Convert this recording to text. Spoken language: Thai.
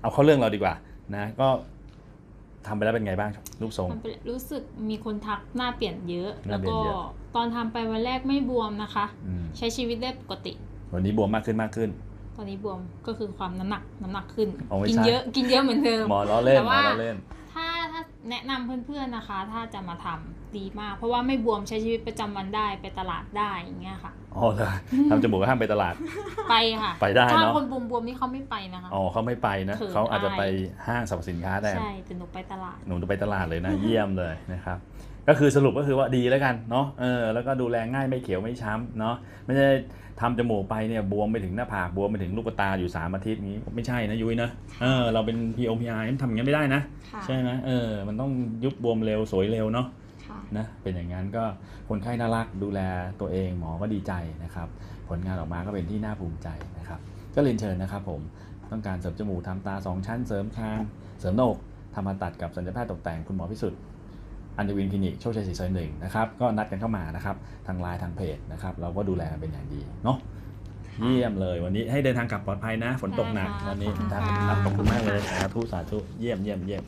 เอาเข้าเรื่องเราดีกว่านะก็ทำไปแล้วเป็นไงบ้างรูปทรง มันเป็นรู้สึกมีคนทักหน้าเปลี่ยนเยอะหน้าแล้วเปลี่ยก็นเยอะ ตอนทำไปวันแรกไม่บวมนะคะ อืมใช้ชีวิตได้ปกติ วันนี้บวมมากขึ้นมากขึ้น ตอนนี้บวมก็คือความน้ำหนักน้ำหนักขึ้น อ๋อไม่กิใช่ เยอะกินเยอะเหมือนเดิม หมอล้อเล่นแต่หมอว่าล้อเล่นถ้าถ้า แนะนำเพื่อนๆนะคะ ถ้าจะมาทำดีมาก เพราะว่าไม่บวมใช้ชีวิตประจำวันได้ไปตลาดได้อย่างเงี้ยค่ะอ๋อเลยทำจมูกก็ห้ามไปตลาด ไปค่ะไปได้ถ้าเนอะคนบวมๆนี่เขาไม่ไปนะคะ อ๋อเขาไม่ไปนะเขินเขาอาจจะอายไปห้างสรรพสินค้าแทนใช่แต่หนูไปตลาด หนูจะไปตลาดเลยนะ เยี่ยมเลยนะครับ ก็คือสรุปก็คือว่าดีแล้วกันเนาะเออแล้วก็ดูแลง่ายไม่เขียวไม่ช้ำเนาะไม่ใช่ทำจมูกไปเนี่ยบวมไปถึงหน้าผากบวมไปถึงลูกตาอยู่ 3 อาทิตย์นี้ไม่ใช่นะยุ้ยนะเออเราเป็น P O P R ทำอย่างนี้นไม่ได้นะค่ะใช่ไหมเออมันต้องยุบบวมเร็วสวยเร็วเนาะค่ะนะเป็นอย่างนั้นก็คนไข้น่ารักดูแลตัวเองหมอก็ดีใจนะครับ ผลงานออกมาก็เป็นที่น่าภูมิใจนะครับ ก็เรียนเชิญนะครับผมต้องการเสริมจมูกทำตา 2 ชั้นเสริมคางเสริมหน้าอกทำผ่าตัดกับสัญญาแพทย์ตกแต่งคุณหมอพิสุทธิ์ อันเดวินคลินิกโชคชัยศรีซอยหนึ่งนะครับก็นัดกันเข้ามานะครับทางไลน์ทางเพจนะครับเราก็ดูแลกันเป็นอย่างดีเนาะเยี่ยมเลยวันนี้ให้เดินทางกลับปลอดภัยนะ ฝนตกหนักได้ค่ะวันนี้ขอบคุณทางค่ะขอบคุณมากเลยสาธุสาธุเยี่ยมเยี่ยมเยี่ยม